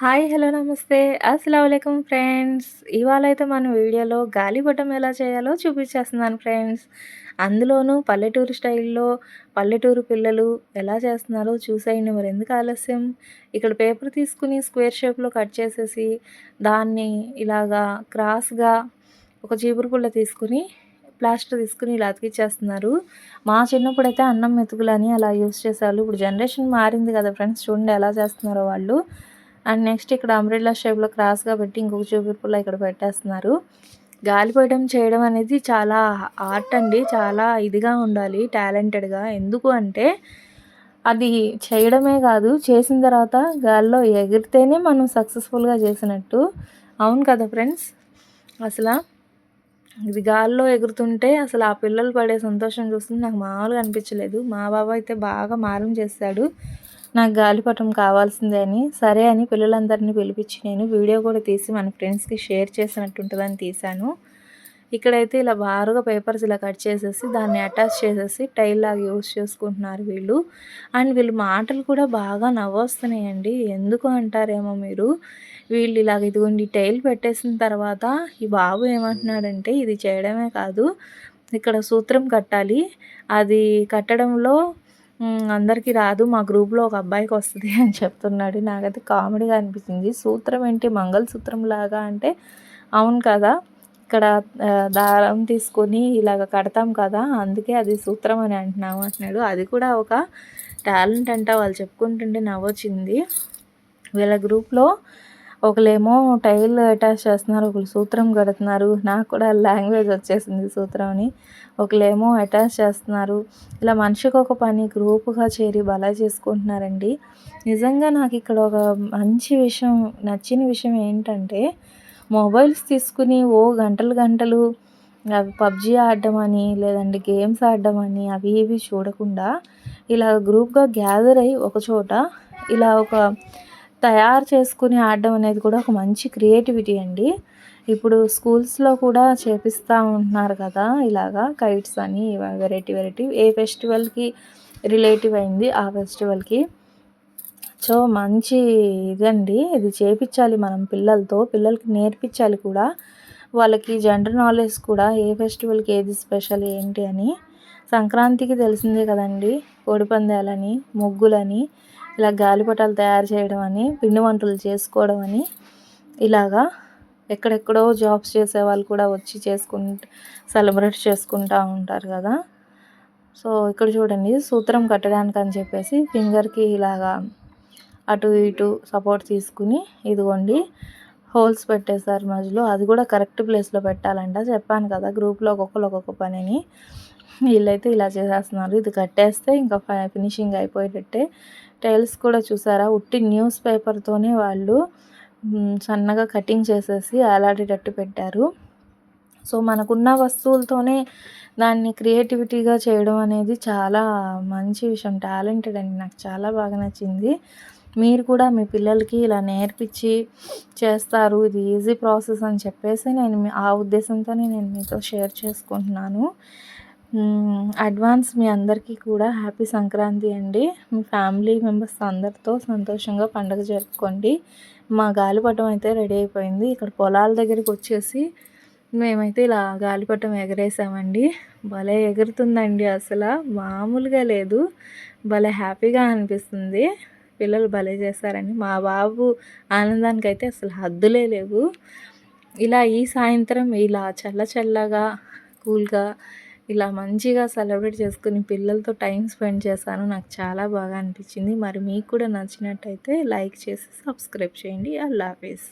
Hi hello నమస్తే. అస్సలం friends. ఇవాళ అయితే మన వీడియోలో గాలిపటం ఎలా చేయాలో చూపించేస్తున్నాను ఫ్రెండ్స్. అందులోనూ పల్లెటూరు స్టైల్లో పల్లెటూరు పిల్లలు ఎలా చేస్తున్నారో చూసేయండి. మరి ఎందుకు ఆలస్యం? ఇక్కడ పేపర్ తీసుకుని స్క్వేర్ షేప్లో కట్ చేసేసి దాన్ని ఇలాగా క్రాస్గా ఒక చీపురు పుల్ల తీసుకుని ప్లాస్టర్ తీసుకుని ఇలా అతికిచ్చేస్తున్నారు. మా చిన్నప్పుడు అయితే అన్నం మెతుకులని అలా యూస్ చేసేవాళ్ళు. ఇప్పుడు జనరేషన్ మారింది కదా ఫ్రెండ్స్. చూడండి ఎలా చేస్తున్నారో వాళ్ళు. అండ్ నెక్స్ట్ ఇక్కడ అంబ్రెల్లా షేప్లో క్రాస్గా పెట్టి ఇంకొక చూపిపుల్ల ఇక్కడ పెట్టేస్తున్నారు. గాలిపటం చేయడం అనేది చాలా ఆర్ట్ అండి. చాలా ఇదిగా ఉండాలి టాలెంటెడ్గా. ఎందుకు అంటే అది చేయడమే కాదు చేసిన తర్వాత గాల్లో ఎగిరితేనే మనం సక్సెస్ఫుల్గా చేసినట్టు. అవును కదా ఫ్రెండ్స్? అసలు ఇది గాల్లో ఎగురుతుంటే అసలు ఆ పిల్లలు పడే సంతోషం చూస్తుంది నాకు మామూలుగా అనిపించలేదు. మా బాబా అయితే బాగా మారం చేస్తాడు. నాకు గాలిపటం కావాల్సిందే అని సరే అని పిల్లలందరినీ పిలిపించి నేను వీడియో కూడా తీసి మన ఫ్రెండ్స్కి షేర్ చేసినట్టుంటుందని తీశాను. ఇక్కడైతే ఇలా బారుగా పేపర్స్ ఇలా కట్ చేసేసి దాన్ని అటాచ్ చేసేసి టైల్ లాగా యూస్ చేసుకుంటున్నారు వీళ్ళు. అండ్ వీళ్ళు మాటలు కూడా బాగా నవ్వొస్తున్నాయండి. ఎందుకు అంటారేమో మీరు? వీళ్ళు ఇలాగ ఇదిగోండి టైల్ పెట్టేసిన తర్వాత ఈ బాబు ఏమంటున్నాడంటే ఇది చేయడమే కాదు ఇక్కడ సూత్రం కట్టాలి. అది కట్టడంలో అందరికీ రాదు మా గ్రూప్లో ఒక అబ్బాయికి వస్తుంది అని చెప్తున్నాడు. నాకైతే కామెడీగా అనిపించింది సూత్రం ఏంటి? మంగళసూత్రం లాగా అంటే అవును కదా ఇక్కడ దారం తీసుకొని ఇలాగ కడతాం కదా అందుకే అది సూత్రం అని అంటున్నాము అంటున్నాడు. అది కూడా ఒక టాలెంట్ అంట. వాళ్ళు చెప్పుకుంటుంటే నవ్వొచ్చింది. వీళ్ళ గ్రూప్లో ఒకళ్ళేమో టైల్ అటాచ్ చేస్తున్నారు ఒకళ్ళు సూత్రం కడుతున్నారు. నాకు కూడా లాంగ్వేజ్ వచ్చేసింది సూత్రం అని. ఒకళ్ళేమో అటాచ్ చేస్తున్నారు. ఇలా మనిషికి ఒక పని గ్రూపుగా చేరి బలా చేసుకుంటున్నారండి. నిజంగా నాకు ఇక్కడ ఒక మంచి విషయం నచ్చిన విషయం ఏంటంటే మొబైల్స్ తీసుకుని ఓ గంటలు గంటలు అవి పబ్జీ ఆడడం అని లేదంటే గేమ్స్ ఆడడం అని అవి ఇవి చూడకుండా ఇలా గ్రూప్గా గ్యాదర్ అయ్యి ఒక చోట ఇలా ఒక తయారు చేసుకుని ఆడడం అనేది కూడా ఒక మంచి క్రియేటివిటీ అండి. ఇప్పుడు స్కూల్స్లో కూడా చేపిస్తూ ఉంటున్నారు కదా ఇలాగా కైట్స్ అని వెరైటీ వెరైటీ. ఏ ఫెస్టివల్కి రిలేటివ్ అయింది? ఆ ఫెస్టివల్కి. సో మంచి ఇదండి. ఇది చేపించాలి మనం పిల్లలతో పిల్లలకి నేర్పించాలి కూడా. వాళ్ళకి జనరల్ నాలెడ్జ్ కూడా ఏ ఫెస్టివల్కి ఏది స్పెషల్ ఏంటి అని. సంక్రాంతికి తెలిసిందే కదండి. కోడిపందాలని ముగ్గులని. ఇలా గాలిపటాలు తయారు చేయడం అని పిండి వంటలు చేసుకోవడం అని ఇలాగా ఎక్కడెక్కడో జాబ్స్ చేసే వాళ్ళు కూడా వచ్చి చేసుకుంటూ సెలబ్రేట్ చేసుకుంటూ ఉంటారు కదా. సో ఇక్కడ చూడండి సూత్రం కట్టడానికి అని చెప్పేసి ఫింగర్కి ఇలాగా అటు ఇటు సపోర్ట్ తీసుకుని ఇదిగోండి హోల్స్ పెట్టేశారు మధ్యలో. అది కూడా కరెక్ట్ ప్లేస్లో పెట్టాలంట. చెప్పాను కదా గ్రూప్లో ఒక్కొక్కరు ఒక్కొక్క పనిని. వీళ్ళైతే ఇలా చేసేస్తున్నారు. ఇది కట్టేస్తే ఇంకా ఫినిషింగ్ అయిపోయేటట్టే టైల్స్ కూడా చూసారా? ఉట్టి న్యూస్ పేపర్తోనే వాళ్ళు సన్నగా కటింగ్ చేసేసి అలాడేటట్టు పెట్టారు. సో మనకున్న వస్తువులతోనే దాన్ని క్రియేటివిటీగా చేయడం అనేది చాలా మంచి విషయం టాలెంటెడ్ అండి. నాకు చాలా బాగా నచ్చింది. మీరు కూడా మీ పిల్లలకి ఇలా నేర్పించి చేస్తారు ఇది ఈజీ ప్రాసెస్ అని చెప్పేసి నేను ఆ ఉద్దేశంతోనే నేను మీతో షేర్ చేసుకుంటున్నాను. అడ్వాన్స్ మీ అందరికీ కూడా హ్యాపీ సంక్రాంతి అండి. మీ ఫ్యామిలీ మెంబర్స్ అందరితో సంతోషంగా పండుగ జరుపుకోండి. మా గాలిపటం అయితే రెడీ అయిపోయింది. ఇక్కడ పొలాల దగ్గరికి వచ్చేసి మేమైతే ఇలా గాలిపటం ఎగరేసామండి. భలే ఎగురుతుందండి అసలు. మామూలుగా లేదు. భలే హ్యాపీగా అనిపిస్తుంది. పిల్లలు భలే చేస్తారని మా బాబు ఆనందానికి అయితే అసలు హద్దులే లేవు. ఇలా ఈ సాయంత్రం ఇలా చల్ల చల్లగా కూల్గా ఇలా మంచిగా సెలబ్రేట్ చేసుకుని పిల్లలతో టైం స్పెండ్ చేశాను. నాకు చాలా బాగా అనిపించింది. మరి మీకు కూడా నచ్చినట్టయితే లైక్ చేసి సబ్స్క్రైబ్ చేయండి. అల్లా హాఫీస్.